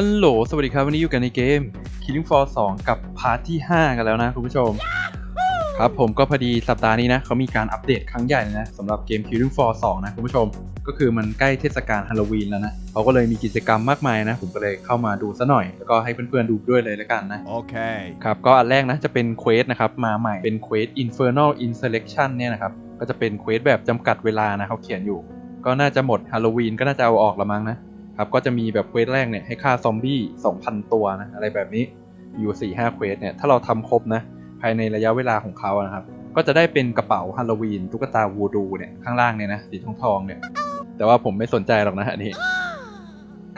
ฮัลโหล สวัสดีครับ วันนี้อยู่กันในเกม Killing Floor 2 กับพาร์ทที่ 5 กันแล้วนะคุณผู้ชม ครับผมก็พอดีสัปดาห์นี้นะเขามีการอัปเดตครั้งใหญ่เลยนะสำหรับเกม Killing Floor 2 นะคุณผู้ชม ก็คือมันใกล้เทศกาลฮาโลวีนแล้วนะเขาก็เลยมีกิจกรรมมากมายนะ ผมก็เลยเข้ามาดูซะหน่อย แล้วก็ให้เพื่อนๆดูด้วยเลยแล้วกันนะ Okay. ครับ ก็อันแรกนะจะเป็นเควสนะครับ มาใหม่ เป็นเควส Infernal Insurrection เนี่ยนะครับ ก็จะเป็นเควสแบบจำกัดเวลานะเขาเขียนอยู่ ก็น่าจะหมดฮาโลวีนก็น่าจะเอาออกละมั้งนะ ครับก็จะมีแบบเควสแรกเนี่ยให้ฆ่าซอมบี้2,000 ตัวนะอะไรแบบนี้อยู่ 4-5 เควสเนี่ยถ้าเราทำครบนะภายในระยะเวลาของเขานะครับ ก็จะได้เป็นกระเป๋าฮาโลวีนตุ๊กตาวูดูเนี่ยข้างล่างเนี่ยนะสีทองทองเนี่ยแต่ว่าผมไม่สนใจหรอกนะอันนี้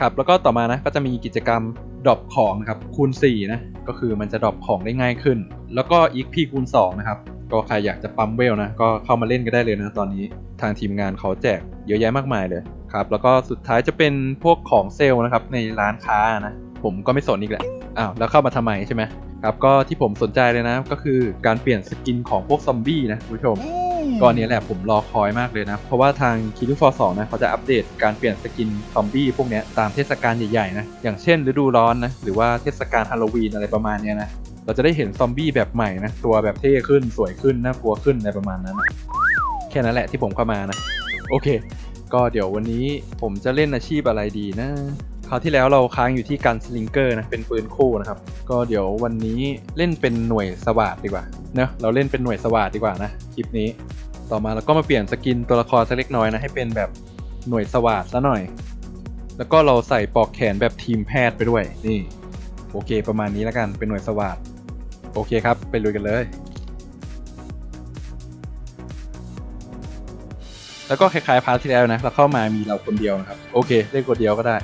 ครับแล้วก็ต่อมานะก็จะมีกิจกรรมดรอปของนะครับคูณ4นะก็คือมันจะดรอปของได้ง่ายขึ้น แล้วก็ XP คูณ2นะครับก็ใครอยากจะปั๊มเวลนะก็เข้ามาเล่นก็ได้เลยนะตอนนี้ทางทีมงานเขาแจกเยอะแยะมากมายเลย ครับแล้วก็สุดท้ายจะเป็นพวกของเซลล์นะครับในร้านค้านะผมก็ไม่สนอีกแหละอ้าวแล้วเข้ามาทำไมใช่ไหมครับก็ที่ผมสนใจเลยนะก็คือการเปลี่ยนสกินของพวกซอมบี้นะคุณผู้ชมก็อันนี้แหละผมรอคอยมากเลยนะ เพราะว่าทาง Killing Floor 2นะเขาจะอัปเดตการเปลี่ยนสกินซอมบี้พวกเนี้ยตามเทศกาลใหญ่ๆนะอย่างเช่น ฤดูร้อนนะหรือว่าเทศกาลฮาโลวีนอะไรประมาณเนี้ยนะเราจะได้เห็นซอมบี้แบบใหม่นะตัวแบบเท่ขึ้นสวยขึ้นน่ากลัวขึ้นอะไรประมาณนั้นนะแค่นั้นแหละที่ผมเข้ามานะโอเค ก็เดี๋ยววันนี้ผมจะเล่นอาชีพอะไรดีนะคราวที่แล้วเราค้างอยู่ที่การสลิงเกอร์นะเป็นปืนคู่นะครับ ก็เดี๋ยววันนี้เล่นเป็นหน่วยสวัสดดีกว่าเนะเราเล่นเป็นหน่วยสวัสดดีกว่านะคลิปนี้ ต่อมาเราก็มาเปลี่ยนสกินตัวละครสักเล็กน้อยนะให้เป็นแบบหน่วยสวัสดซะหน่อย แล้วก็เราใส่ปลอกแขนแบบทีมแพทย์ไปด้วยนี่ โอเคประมาณนี้แล้วกันเป็นหน่วยสวัสดโอเคครับไปลุยกันเลย แล้วก็คล้ายๆพาร์ทที่แล้วนะเราเข้ามามีเราคนเดียวนะครับ โอเคเล่นคนเดียวก็ได้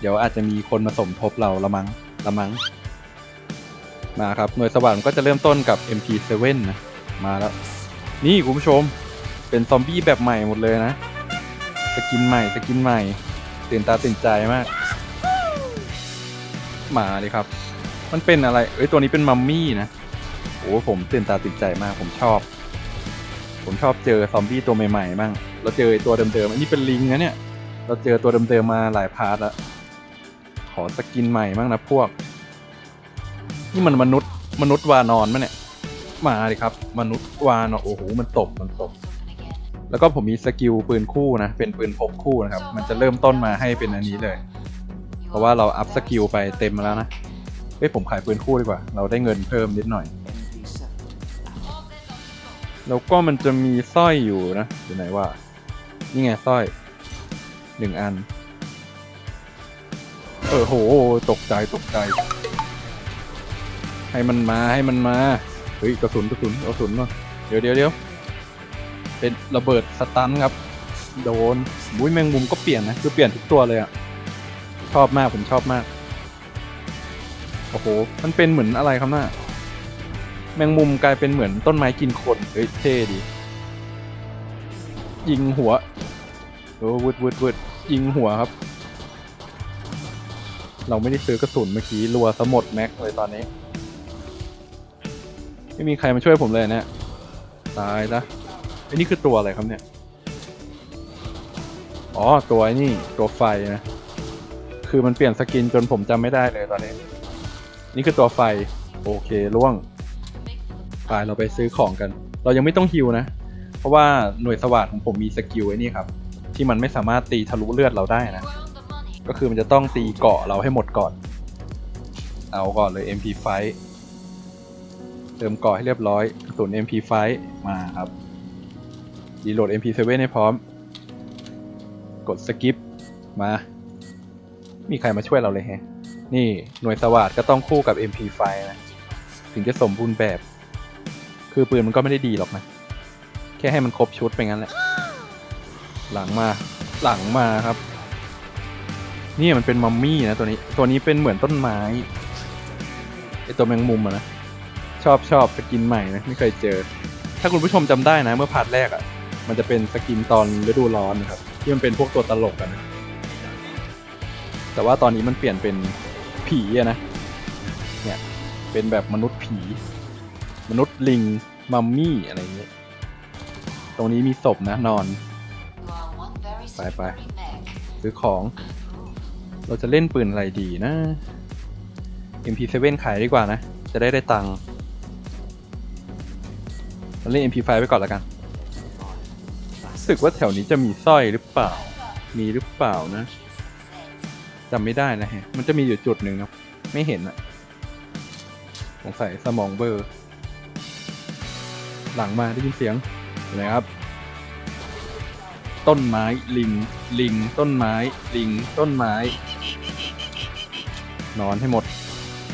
เดี๋ยวอาจจะมีคนมาสมทบเราละมังละมังมาครับหน่วยสวัสดก็จะเริ่มต้นกับ MP7 นะมาแล้ว นี่คุณผู้ชมเป็นซอมบี้แบบใหม่หมดเลยนะ สกินใหม่สกินใหม่ตื่นตาตื่นใจมาก มาเลยครับ มันเป็นอะไรเอ้ยตัวนี้เป็นมัมมี่นะโอ้ผมตื่นตาตื่นใจมากผมชอบ ผมชอบเจอซอมบี้ตัวใหม่ๆมั่ง เราเจอตัวเดิมๆอันนี้เป็นลิงนะเนี่ย เราเจอตัวเดิมๆมาหลายพาร์ทแล้ว ขอสกินใหม่มั่งนะพวก นี่มันมนุษย์มนุษย์วานอนมั้ยเนี่ย มาเลยครับ มนุษย์วานอนโอ้โหมันตบมันตบ แล้วก็ผมมีสกิลปืนคู่นะ เป็นปืนพกคู่นะครับ มันจะเริ่มต้นมาให้เป็นอันนี้เลย เพราะว่าเราอัพสกิลไปเต็มแล้วนะเฮ้ยผมขายปืนคู่ดีกว่า เราได้เงินเพิ่มนิดหน่อย แล้วก็มันจะมีสร้อยอยู่นะอยู่ไหนว่า นี่ไงสร้อยหนึ่งอัน เออโห ตกใจตกใจ ให้มันมาให้มันมา เฮ้ยกระสุนกระสุนกระสุนมาเดี๋ยวเดี๋ยวเดี๋ยวเป็นระเบิดสตันครับ โดนมุ้ยแมงมุมก็เปลี่ยนนะ คือเปลี่ยนทุกตัวเลยอะชอบมากผมชอบมาก โอ้โห มันเป็นเหมือนอะไรครับน่าแมงมุมกลายเป็นเหมือนต้นไม้กินคน เฮ้ยเท่ดี ยิงหัว โอ้วืดวืดวืดยิงหัวครับ เราไม่ได้ซื้อกระสุนเมื่อกี้รัวซะหมดแม็กเลยตอนนี้ ไม่มีใครมาช่วยผมเลยเนะี่ยตายละไอ้นี่คือตัวอะไรครับเนี่ย อ๋อ ตัวนี่ตัวไฟนะ คือมันเปลี่ยนสกินจนผมจำไม่ได้เลยตอนนี้ นี่คือตัวไฟ โอเคล่วงไปเราไปซื้อของกัน เรายังไม่ต้องฮิวนะ เพราะว่าหน่วยสวัสดของผมมีสกิลไอ้นี่ครับ ที่มันไม่สามารถตีทะลุเลือดเราได้นะ ก็คือมันจะต้องตีเกาะเราให้หมดก่อน เอาก่อนเลย MP5 เติมเกาะให้เรียบร้อยกระสุน MP5 มาครับรีโหลด MP7 ให้พร้อม กดสกิปมา มีใครมาช่วยเราเลยแฮะ นี่หน่วยสวัสดก็ต้องคู่กับ MP5 นะถึงจะสมบูรณ์แบบ คือปืนมันก็ไม่ได้ดีหรอกนะ แค่ให้มันครบชุดไปงั้นแหละ หลังมาหลังมาครับ นี่มันเป็นมัมมี่นะตัวนี้ ตัวนี้เป็นเหมือนต้นไม้ไอตัวแมงมุมอะนะชอบชอบสกินใหม่นะไม่เคยเจอ ถ้าคุณผู้ชมจำได้นะ เมื่อพาร์ทแรกอะมันจะเป็นสกินตอนฤดูร้อนนะครับที่มันเป็นพวกตัวตลกกันนะแต่ว่าตอนนี้มันเปลี่ยนเป็นผีอะนะเนี่ยเป็นแบบมนุษย์ผี มนุษย์ลิงมัมมี่อะไรอย่างเงี้ยตรงนี้มีศพนะนอน ไปไปซื้อของ เราจะเล่นปืนอะไรดีนะ MP7 ขายดีกว่านะ จะได้ได้ตังค์เราเล่น MP5 ไปก่อนแล้วกันรู้สึกว่าแถวนี้จะมีสร้อยหรือเปล่า มีหรือเปล่านะจำไม่ได้นะฮะ มันจะมีอยู่จุดหนึ่งครับ ไม่เห็นอะสงสัยสมองเบอร์ หลังมาได้ยินเสียงเห็นไหมครับ ต้นไม้ ลิง ลิง ต้นไม้ ลิง ต้นไม้ นอนให้หมด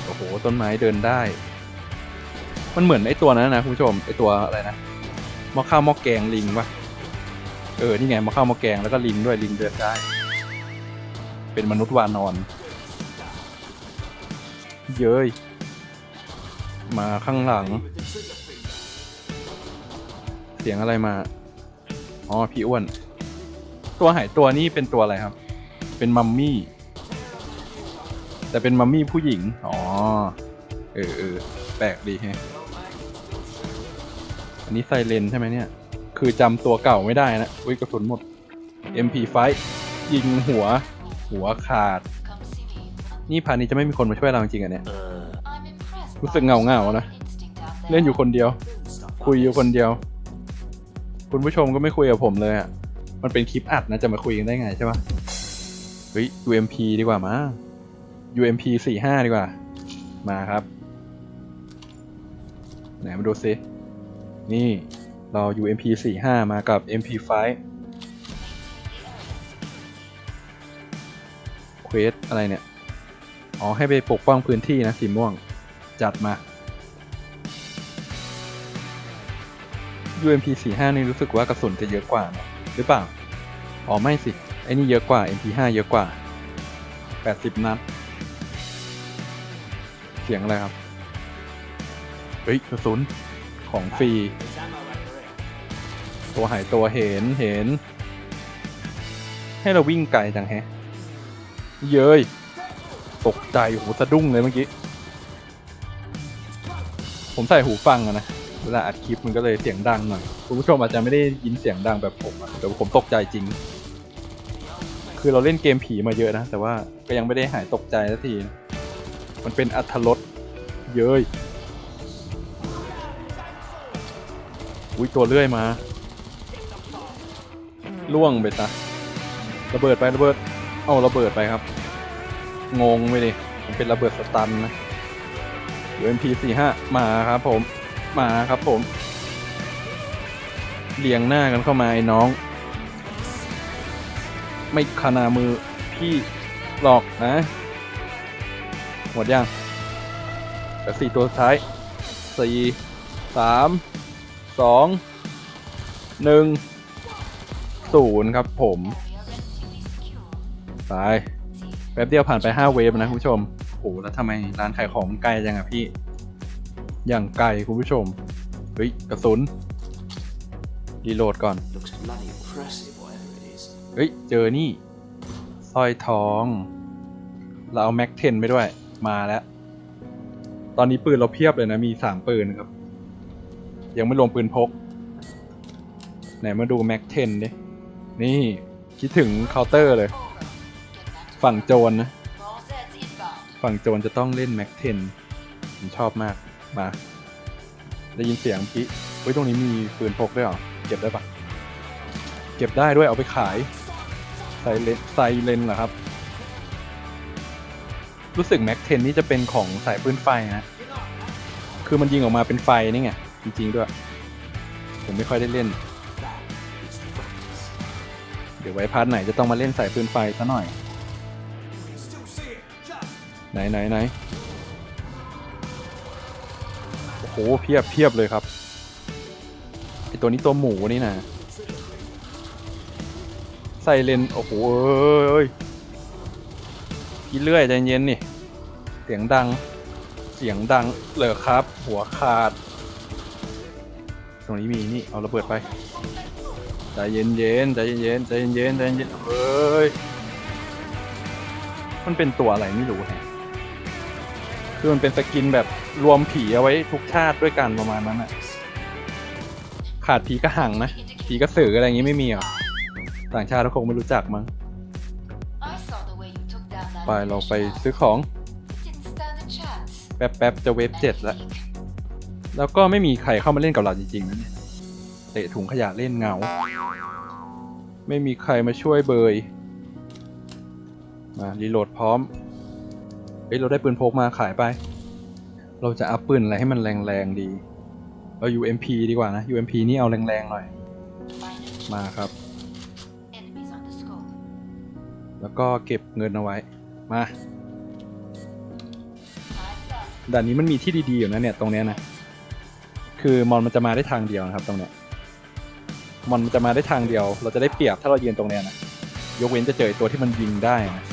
โอ้โห ต้นไม้เดินได้ มันเหมือนไอตัวนั้นนะคุณผู้ชม ไอตัวอะไรนะหม้อข้าวหม้อแกงลิงปะเออ นี่ไงหม้อข้าวหม้อแกงแล้วก็ลิงด้วย ลิงเดินได้ เป็นมนุษย์วานอน เย้ย มาข้างหลัง เสียงอะไรมา อ๋อ พี่อ้วน ตัวหายตัวนี่เป็นตัวอะไรครับ เป็นมัมมี่ แต่เป็นมัมมี่ผู้หญิง อ๋อ เออเออแปลกดีแฮะอันนี้ไซเลนใช่ไหมเนี่ย คือจำตัวเก่าไม่ได้นะ อุ้ยกระสุนหมด MP5 ยิงหัว หัวขาด นี่พานี้จะไม่มีคนมาช่วยเราจริงๆอะเนี่ยรู้สึกเหงาๆนะ เล่นอยู่คนเดียว คุยอยู่คนเดียว คุณผู้ชมก็ไม่คุยกับผมเลยอะ มันเป็นคลิปอัดนะจะมาคุยกันได้ไงใช่ปะเฮ้ย UMP ดีกว่ามา UMP สี่ห้าดีกว่า มาครับ ไหนมาดูซินี่เรา UMP สี่ห้ามากับ MP5 เควสอะไรเนี่ย อ๋อ ให้ไปปกป้องพื้นที่นะสีม่วง จัดมา UMP 4 5นี่รู้สึกว่ากระสุนจะเยอะกว่านะ หรือเปล่า อ๋อไม่สิ ไอ้นี่เยอะกว่า MP 5 เยอะกว่า 80 นัด เสียงอะไรครับ เฮ้ยกระสุนของฟรี ตัวหายตัวเห็นเห็น ให้เราวิ่งไกลจังแฮะ เย้ย ตกใจโหสะดุ้งเลยเมื่อกี้ ผมใส่หูฟังอะนะ เวลาอัดคลิปมันก็เลยเสียงดังหน่อย คุณผู้ชมอาจจะไม่ได้ยินเสียงดังแบบผมอะแต่ผมตกใจจริง คือเราเล่นเกมผีมาเยอะนะ แต่ว่าก็ยังไม่ได้หายตกใจสักที มันเป็นอัธรสเย้ยอุ้ยตัวเลื่อยมาล่วงไปซะระเบิดไประเบิด เอาระเบิดไปครับ งงไปดิมันเป็นระเบิดสตันนะ UMP 4 5 มาครับผม มาครับผม เรียงหน้ากันเข้ามาไอ้น้อง ไม่ขนามือพี่หลอกนะ หมดยังแต่สี่ตัวท้ายสี่สามสองหนึ่งศูนย์ครับผมไปแป๊บเดียวผ่านไป 5 เวฟนะคุณผู้ชมโอ้โหแล้วทำไมร้านขายของมันไกลจังอะพี่ อย่างไกลคุณผู้ชม เฮ้ย กระสุน รีโหลดก่อน Looks bloody impressive, whatever it is. เฮ้ย เจอนี่สร้อยทอง เราเอาแม็กเทนไปด้วย มาแล้ว ตอนนี้ปืนเราเพียบเลยนะ มีสามปืนครับ ยังไม่รวมปืนพก ไหนมาดูแม็กเทนดิ นี่ คิดถึงเคาน์เตอร์เลย ฝั่งโจรนะฝั่งโจรจะต้องเล่นแม็กเทนผมชอบมาก มา ได้ยินเสียงพี่เฮ้ยตรงนี้มีปืนพกด้วยเหรอ เก็บได้ปะเก็บได้ด้วยเอาไปขายไซเลนไซเลนเหรอครับ รู้สึกแม็กเทนนี่จะเป็นของสายปืนไฟนะ คือมันยิงออกมาเป็นไฟนี่ไง จริง ๆ ด้วย ผมไม่ค่อยได้เล่น เดี๋ยวไว้พาร์ทไหนจะต้องมาเล่นสายปืนไฟซะหน่อย ไหนไหนไหน โหเพียบเพียบเลยครับไอตัวนี้ตัวหมูนี่นะไซเลนโอ้โหเอ้ยกินเรื่อยใจเย็นนี่ เสียงดัง เสียงดังเหลอครับ หัวขาด ตรงนี้มีนี่ เอาระเบิดไปใจเย็นเย็นใจเย็นเย็นใจเย็นเย็นใจเย็นเฮ้ยมันเป็นตัวอะไรไม่รู้แฮะคือมันเป็นสกินแบบ รวมผีเอาไว้ทุกชาติด้วยกันประมาณนั้นอะขาดผีกระหังนะผีกระสืออะไรอย่างงี้ไม่มีเหรอต่างชาติเขาคงไม่รู้จักมั้งไปเราไปซื้อของ แป๊บแป๊บจะเว็บเจ็ดแล้วแล้วก็ไม่มีใครเข้ามาเล่นกับเราจริงๆนะเนี่ยเตะถุงขยะเล่นเงา ไม่มีใครมาช่วยเบยมารีโหลดพร้อมเฮ้ยเราได้ปืนพกมาขายไป เราจะอัพปืนอะไรให้มันแรงๆดีเอา UMP ดีกว่านะ UMP นี่เอาแรงๆหน่อย Finally, มาครับ enemies on the scope. แล้วก็เก็บเงินเอาไว้ มา Eyes up. ด่านนี้มันมีที่ดีๆอยู่นะเนี่ยตรงเนี้ยนะ คือมอนมันจะมาได้ทางเดียวนะครับตรงเนี้ย มอนมันจะมาได้ทางเดียว เราจะได้เปรียบถ้าเรายืนตรงเนี้ยนะ ยกเว้นจะเจอไอ้ตัวที่มันยิงได้นะ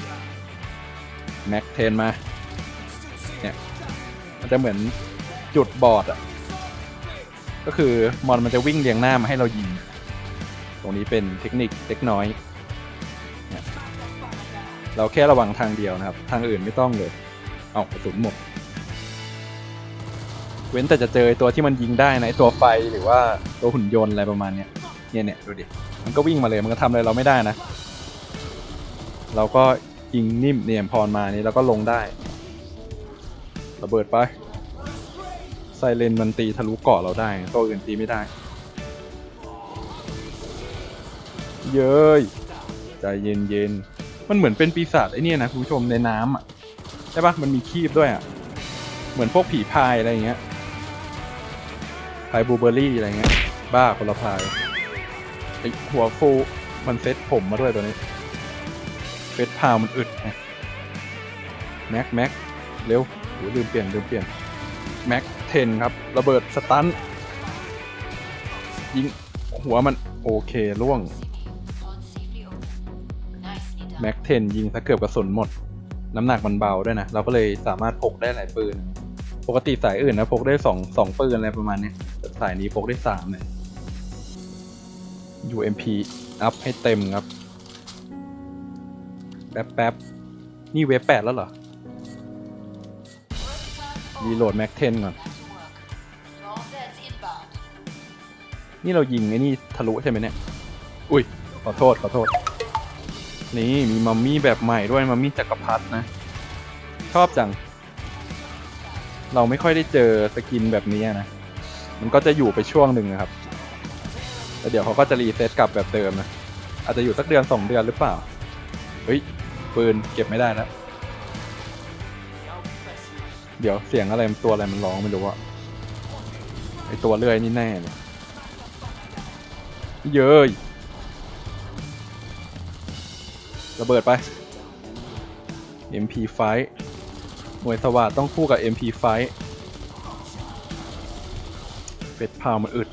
แม็กเทนมาเนี่ยมัน จะเหมือนจุดบอดอะ ก็คือมอนมันจะวิ่งเรียงหน้ามาให้เรายิง ตรงนี้เป็นเทคนิคเล็กน้อย เราแค่ระวังทางเดียวนะครับ ทางอื่นไม่ต้องเลย เอากระสุนหมด เว้นแต่จะเจอตัวที่มันยิงได้นะตัวไฟหรือว่าตัวหุ่นยนต์อะไรประมาณเนี้ยเนี่ยเนี่ยดูดิ มันก็วิ่งมาเลย มันก็ทำอะไรเราไม่ได้นะ เราก็ยิงนิ่มเนียมพรมานี่แล้วก็ลงได้ ระเบิดไป ไซเรนมันตีทะลุเกาะเราได้ ตัวอื่นตีไม่ได้ เย้ยใจเย็นเย็นๆมันเหมือนเป็นปีศาจไอ้เนี่ยนะคุณผู้ชมในน้ำอะใช่ปะมันมีคีบด้วยอะ เหมือนพวกผีพายอะไรเงี้ยพายบูเบอร์รี่อะไรเงี้ย บ้าคนละพายไอหัวฟูมันเซ็ตผมมาด้วยตัวนี้เฟสพาวมันอึดแม็กแม็กเร็ว โหลืมเปลี่ยนลืมเปลี่ยนแม็กเทนครับ ระเบิดสตันยิงหัวมันโอเคล่วงแม็กเทนยิงถ้าเกือบกระสุนหมด น้ำหนักมันเบาด้วยนะ เราก็เลยสามารถพกได้หลายปืน ปกติสายอื่นนะพกได้สองสองปืนอะไรประมาณนี้สายนี้พกได้สามเลย UMP อัพให้เต็มครับ แป๊บแป๊บนี่เวฟแปดแล้วเหรอ รีโหลดแม็กเทนก่อน Back to work. All Zeds inbound. นี่เรายิงไอ้นี่ทะลุใช่ไหมเนี่ย อุ้ย ขอโทษ ขอโทษ นี่มีมัมมี่แบบใหม่ด้วย มัมมี่จักรพรรดินะ ชอบจัง เราไม่ค่อยได้เจอสกินแบบนี้นะ มันก็จะอยู่ไปช่วงหนึ่งนะครับแล้วเดี๋ยวเขาก็จะรีเซ็ตกลับแบบเดิมนะ อาจจะอยู่สักเดือนสองเดือนหรือเปล่า เฮ้ย ปืนเก็บไม่ได้แล้ว เดี๋ยวเสียงอะไรตัวอะไรมันร้องไม่รู้อะไอตัวเลื่อยนี่แน่เลยเย้ยระเบิดไป MP5 หน่วยสวัสดต้องคู่กับ MP5 เป็ดพาวมันอึด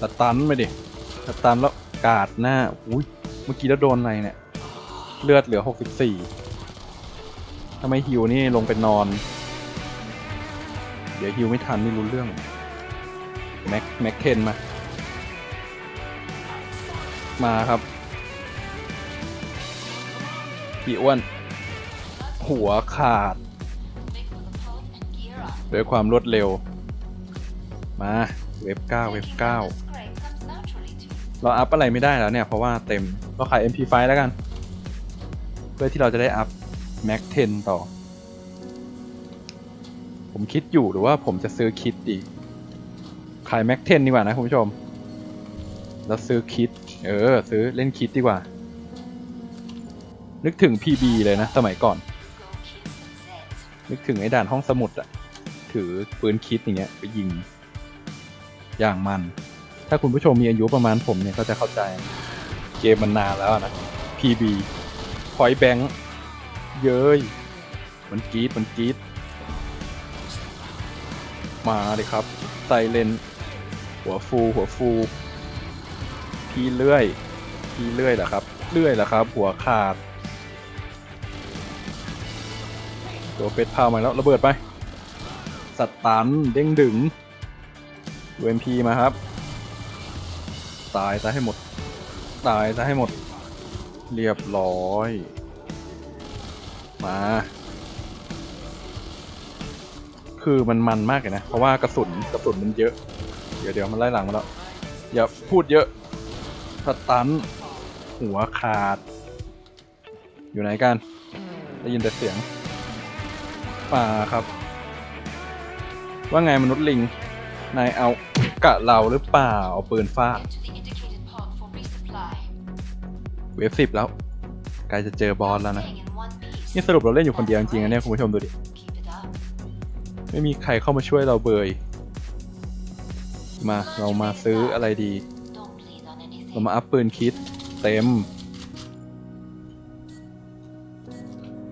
สตันไปดิสตันแล้วกาดหน้า อุ้ย เมื่อกี้แล้วโดนอะไรเนี่ย เลือดเหลือ 64 ทำไมฮิวนี่ลงไปนอน เดี๋ยวฮิวไม่ทันไม่รู้เรื่อง แม็กแม็กเคนมา มาครับพี่อ้วน หัวขาด ด้วยความรวดเร็ว มาเว็บ9เว็บ This scrape comes naturally to you. 9เราอัพอะไรไม่ได้แล้วเนี่ย เพราะว่าเต็ม เราขาย MP5 แล้วกัน เพื่อที่เราจะได้อัพ Mac 10ต่อ ผมคิดอยู่หรือว่าผมจะซื้อคิดดีขาย Mac 10ดีกว่านะคุณผู้ชม แล้วซื้อคิด เออ ซื้อเล่นคิดดีกว่า นึกถึง PB เลยนะ สมัยก่อน นึกถึงไอ้ด่านห้องสมุดอะถือปืนคิดอย่างเงี้ยไปยิง อย่างมัน ถ้าคุณผู้ชมมีอายุประมาณผมเนี่ยก็จะเข้าใจ เกมมันนานแล้วนะ PB Point Bank เย้ยมันกรีดมันกรีดมาเลยครับไซเลนหัวฟูหัวฟูพี่เลื่อยพี่เลื่อยเหรอครับเลื่อยเหรอครับ หัวขาดตัวเป็ดพาวมาแล้วระเบิดไปสตันเด้งดึง UMP มาครับ ตายซะให้หมด ตายซะให้หมด เรียบร้อย มา คือมันมันมากเลยนะ เพราะว่ากระสุนกระสุนมันเยอะ เดี๋ยวเดี๋ยวมันไล่หลังมาแล้ว อย่าพูดเยอะสตันหัวขาด อยู่ไหนกัน ได้ยินแต่เสียงป่าครับ ว่าไงมนุษย์ลิง นายเอากะเราหรือเปล่า เอาปืนฟาดเวฟสิบแล้ว ใกล้จะเจอบอสแล้วนะ นี่สรุปเราเล่นอยู่คนเดียวจริงๆนะเนี่ยคุณผู้ชมดูดิ ไม่มีใครเข้ามาช่วยเราเบย มาเรามาซื้ออะไรดี เรามาอัพปืนคิดเต็ม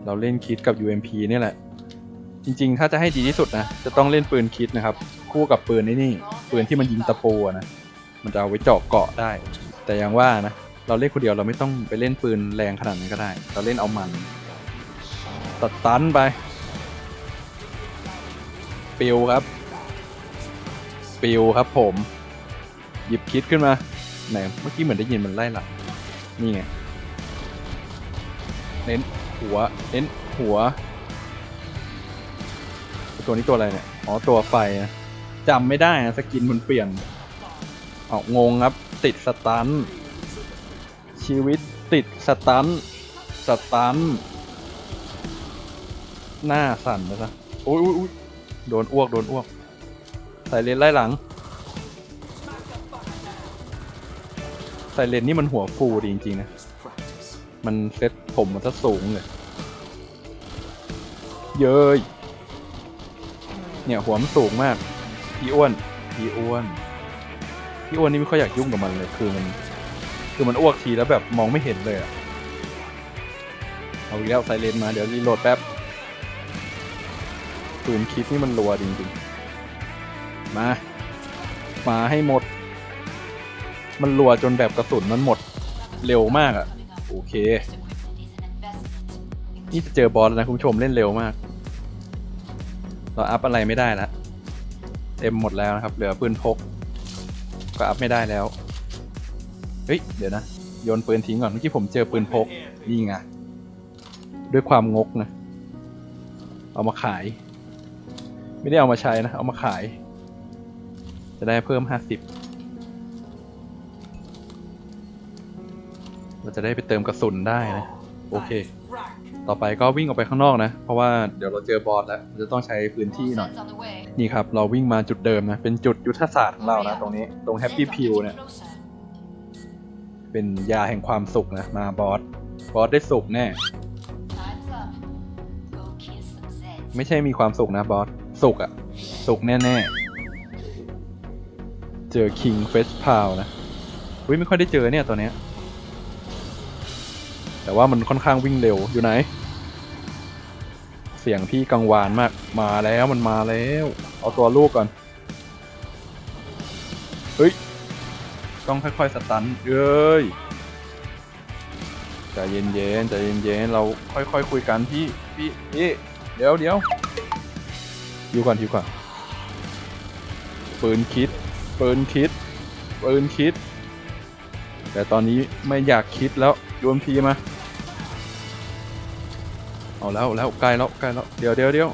เราเล่นคิดกับ UMP นี่แหละ จริงๆ ถ้าจะให้ดีที่สุดนะ จะต้องเล่นปืนคิดนะครับ คู่กับปืนนี่นี่ ปืนที่มันยิงตะปูนะ มันจะเอาไว้เจาะเกาะได้ แต่อย่างว่านะ เราเล่นคนเดียวเราไม่ต้องไปเล่นปืนแรงขนาดนั้นก็ได้ เราเล่นเอามัน ตัดตันไป ปิวครับ ปิวครับผม หยิบคิดขึ้นมา ไหน เมื่อกี้เหมือนได้ยินมันไล่หลังนี่ไง เน้นหัว เน้นหัว ตัวนี้ตัวอะไรเนี่ย อ๋อ ตัวไฟนะจำไม่ได้นะสกินมันเปลี่ยนเอางงครับ ติดสตัน ชีวิตติดสตัน สตัน หน้าสั่นไปซะโอ้ยอุ๊ยอุ๊ยโดนอ้วก โดนอ้วก ใส่เลนไล่หลังไซเรนนี่มันหัวฟูดีจริงๆนะ มันเซ็ตผมมันซะสูงเลย เย้ย เนี่ยหัวมันสูงมาก พี่อ้วน พี่อ้วน พี่อ้วนนี่ไม่ค่อยอยากยุ่งกับมันเลย คือมัน คือมันอ้วกทีแล้วแบบมองไม่เห็นเลยอะเอาอีกแล้วไซเรนมาเดี๋ยวรีโหลดแป๊บ ปืนคิดนี่มันรัวจริงๆ มา มาให้หมด มันรัวจนแบบกระสุนมันหมดเร็วมากอะโอเค นี่จะเจอบอสแล้วนะคุณผู้ชมเล่นเร็วมาก เราอัพอะไรไม่ได้ล้วเต็มหมดแล้วนะครับ เหลือปืนพก ก็อัพไม่ได้แล้ว เฮ้ย เดี๋ยวนะ โยนปืนทิ้งก่อน เมื่อกี้ผมเจอปืนพก นี่ไง ด้วยความงกนะ เอามาขาย ไม่ได้เอามาใช้นะ เอามาขาย จะได้เพิ่มห้าสิบเราจะได้ไปเติมกระสุนได้นะ โอเค ต่อไปก็วิ่งออกไปข้างนอกนะ เพราะว่าเดี๋ยวเราเจอบอสแล้วจะต้องใช้พื้นที่หน่อย นี่ครับ เราวิ่งมาจุดเดิมนะ เป็นจุดยุทธศาสตร์ของเรานะ ตรงนี้ ตรงแฮปปี้พิวเนี่ย เป็นยาแห่งความสุขนะ มาบอส บอสได้สุขแน่ ไม่ใช่มีความสุขนะบอส สุขอะสุขแน่ๆ เจอคิงเฟสพาวนะอุ้ยไม่ค่อยได้เจอเนี่ยตัวเนี้ย แต่ว่ามันค่อนข้างวิ่งเร็วอยู่ไหน เสียงพี่กังวานมาก มาแล้วมันมาแล้ว เอาตัวลูกก่อน เฮ้ย ต้องค่อยๆสตันเอ้ยใจเย็นๆใจเย็นๆเราค่อยๆคุยกันพี่พี่พี่เดี๋ยวเดี๋ยว อยู่ก่อนอยู่ก่อนปืนคิดปืนคิดปืนคิด แต่ตอนนี้ไม่อยากคิดแล้วโยนพีมา เอาแล้วแล้วใกล้แล้วใกล้แล้วเดี๋ยวเดี๋ยวเดี๋ยว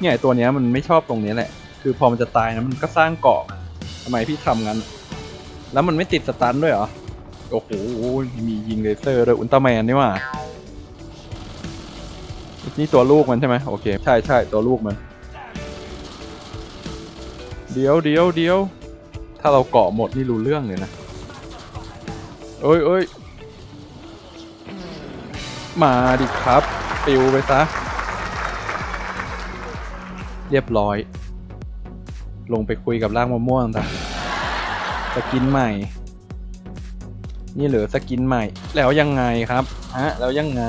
เนี่ยตัวเนี้ยมันไม่ชอบตรงนี้แหละ คือพอมันจะตายนะมันก็สร้างเกาะทำไมพี่ทำงั้น แล้วมันไม่ติดสตันด้วยเหรอ โอ้โห มียิงเลเซอร์ด้วยอุลตร้าแมนนี่ว่านี่ตัวลูกมันใช่ไหมโอเค ใช่ใช่ตัวลูกมัน เดี๋ยวเดี๋ยวเดี๋ยวถ้าเราเกาะหมดนี่รู้เรื่องเลยนะเอ้ยเอ้ยมาดิครับปิวไปซะ เรียบร้อย ลงไปคุยกับร่างมะม่วงต่างสกินใหม่ นี่เหลือสกินใหม่ แล้วยังไงครับฮะแล้วยังไง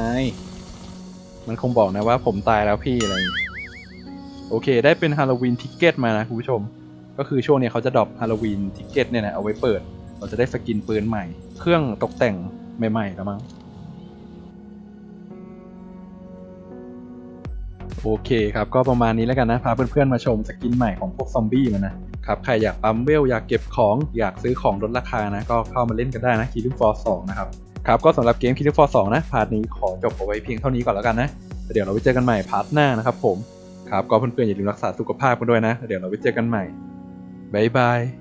มันคงบอกนะว่าผมตายแล้วพี่อะไรโอเค ได้เป็นฮาโลวีนทิกเก็ตมานะคุณผู้ชม ก็คือช่วงนี้เขาจะดรอปฮาโลวีนทิกเก็ตเนี่ยนะเอาไว้เปิด เราจะได้สกินปืนใหม่ เครื่องตกแต่งใหม่ๆแล้วมั้งโอเคครับ ก็ประมาณนี้แล้วกันนะ พาเพื่อนๆมาชมสกินใหม่ของพวกซอมบี้มันนะครับ ใครอยากปั๊มเวล อยากเก็บของ อยากซื้อของลดราคานะ ก็เข้ามาเล่นกันได้นะ Killing Floor 2นะครับ ครับ ก็สำหรับเกม Killing Floor 2นะ พาร์ทนี้ขอจบเอาไว้เพียงเท่านี้ก่อนแล้วกันนะ เดี๋ยวเราไปเจอกันใหม่พาร์ทหน้านะครับผม ครับ ก็เพื่อนๆอย่าลืมรักษาสุขภาพกันด้วยนะ เดี๋ยวเราไปเจอกันใหม่ บ๊ายบาย